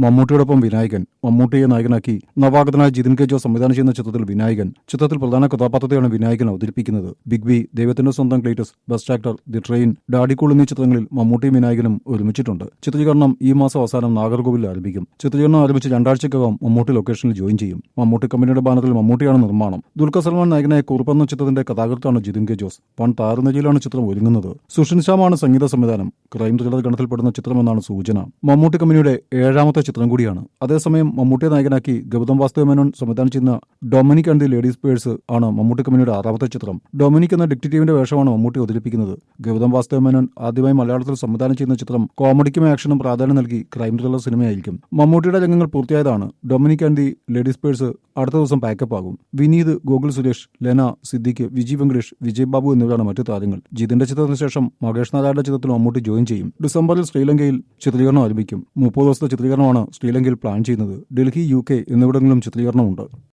മമ്മൂട്ടിയോടൊപ്പം വിനായകൻ മമ്മൂട്ടിയെ നായകനാക്കി നവാഗതനായ ജിതിൻ കെ ജോ സംവിധാനം ചെയ്യുന്ന ചിത്രത്തിൽ വിനായകൻ. ചിത്രത്തിൽ പ്രധാന കഥാപാത്രത്തെയാണ് വിനായകൻ അവതരിപ്പിക്കുന്നത്. ബിഗ് ബി ദൈവത്തിന്റെ സ്വന്തം Cletus bus actor the train daddy cool എന്നീ ചിത്രങ്ങളിൽ മമ്മൂട്ടിയും വിനായകനും ഒരുമിച്ചിട്ടുണ്ട്. ചിത്രീകരണം ഈ മാസം അവസാനം നാഗർകോവിൽ ആരംഭിക്കും. ചിത്രീകരണം ആരംഭിച്ച് രണ്ടാഴ്ചക്കകം മമ്മൂട്ടി ലൊക്കേഷനിൽ ജോയിൻ ചെയ്യും. മമ്മൂട്ടി കമ്പനിയുടെ ബാനറിൽ മമ്മൂട്ടിയാണ് നിർമ്മാണം. ദുൽഖർ സൽമാൻ നായകനായ കുറുപ്പെന്ന ചിത്രത്തിന്റെ കഥാകൃത്താണ് ജിതിൻ കെ ജോസ്. വൺ താരനിലയിലാണ് ചിത്രം ഒരുങ്ങുന്നത്. സുഷിൻ ശ്യാമാണ് സംഗീത സംവിധാനം. ക്രൈം ത്രില്ലർ ഗണത്തിൽപ്പെടുന്ന ചിത്രമെന്നാണ് സൂചന. മമ്മൂട്ടി കമ്പനിയുടെ ഏഴാമത്തെ ചിത്രം കൂടിയാണ്. അതേസമയം മമ്മൂട്ടിയെ നായകനാക്കി ഗൗതം വാസ്തവ മേനോൻ സംവിധാനം ചെയ്യുന്ന Dominic and the ladies purse ആണ് മമ്മൂട്ടി കമ്പനിയുടെ ആറാമത്തെ ചിത്രം. ഡൊമിനിക് എന്ന ഡിക്റ്റേറ്റീവിന്റെ വേഷമാണ് മമ്മൂട്ടി അവതരിപ്പിക്കുന്നത്. ഗൗതം വാസ്തവ മേനോൻ ആദ്യമായി മലയാളത്തിൽ സംവിധാനം ചെയ്യുന്ന ചിത്രം കോമഡിക്കും ആക്ഷനും പ്രാധാന്യം നൽകി ക്രൈം ത്രില്ലർ സിനിമയായിരിക്കും. മമ്മൂട്ടിയുടെ രംഗങ്ങൾ പൂർത്തിയായതാണ് Dominic and the ladies purse അടുത്ത ദിവസം പാക്കപ്പ് ആകും. വിനീത് ഗോകുൽ സുരേഷ് ലെന സിദ്ദിഖ് വിജയ് വെങ്കടേഷ് വിജയ് ബാബു എന്നിവരാണ് മറ്റു താരങ്ങൾ. ജിതിന്റെ ചിത്രത്തിന് ശേഷം മകേഷ് നാരായണന്റെ ചിത്രത്തിൽ മമ്മൂട്ടി ജോയിൻ ചെയ്യും. ഡിസംബറിൽ ശ്രീലങ്കയിൽ ചിത്രീകരണം ആരംഭിക്കും. മുപ്പത് ദിവസത്തെ ചിത്രീകരണമാണ് ശ്രീലങ്കയിൽ പ്ലാൻ ചെയ്യുന്നത്. ഡൽഹി യു കെ എന്നിവിടങ്ങളിലും ചിത്രീകരണമുണ്ട്.